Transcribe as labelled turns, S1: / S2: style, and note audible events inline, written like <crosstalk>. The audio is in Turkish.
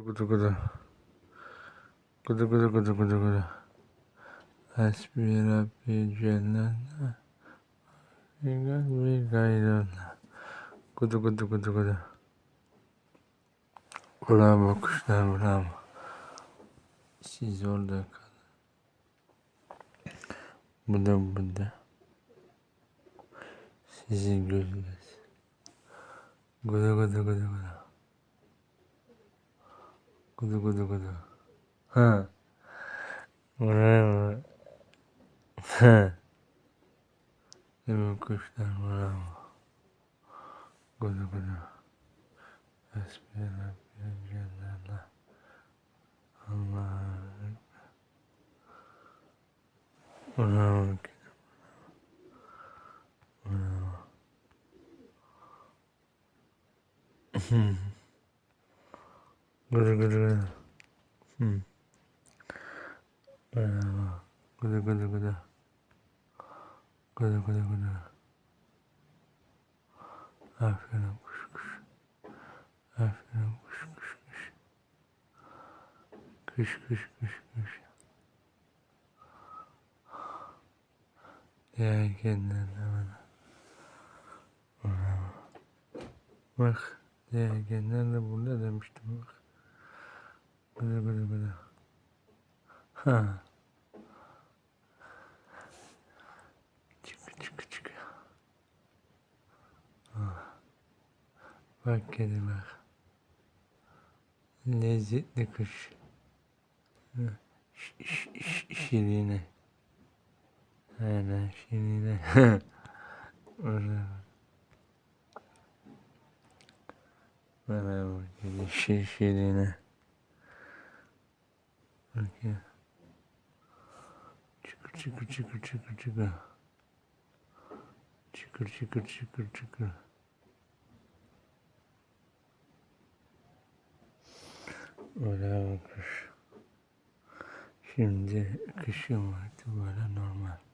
S1: Kudu kudu. Kudu kudu kudu kudu kudu. Rabbi Celle. Bir gayrı. Kudu kudu kudu kudu. Bravo kuşlar bravo. Siz orada kalın. Bu da bu da. Sizi göreceğiz. Gudu gudu gudu gudu. ぐずぐずぐず。うん。ごめ。うん。眠くしたのな。ぐずぐず。スピードピーな。あん。まり。ごめん。け。うん。Gudu gudu. Hmm. Gudu gudu gudu. Gudu gudu gudu. Aferin kuş kuş. Aferin kuş kuş kuş. Kuş kuş kuş kuş. Diğer kendilerine bana. Bak. Diğer kendilerine burada demiştim bak. Böyle böyle böyle. Ha. Çık çık çık. Ah. Bak kedi bak. Lezzetli kuş. Şirine. Aynen şirine. Merhaba <laughs> kedi şir şirine. Ya. Çıkır çıkır çıkır çıkır çıkır. Çıkır çıkır çıkır çıkır. Öyle bakış. Şimdi kışın vakti böyle normal.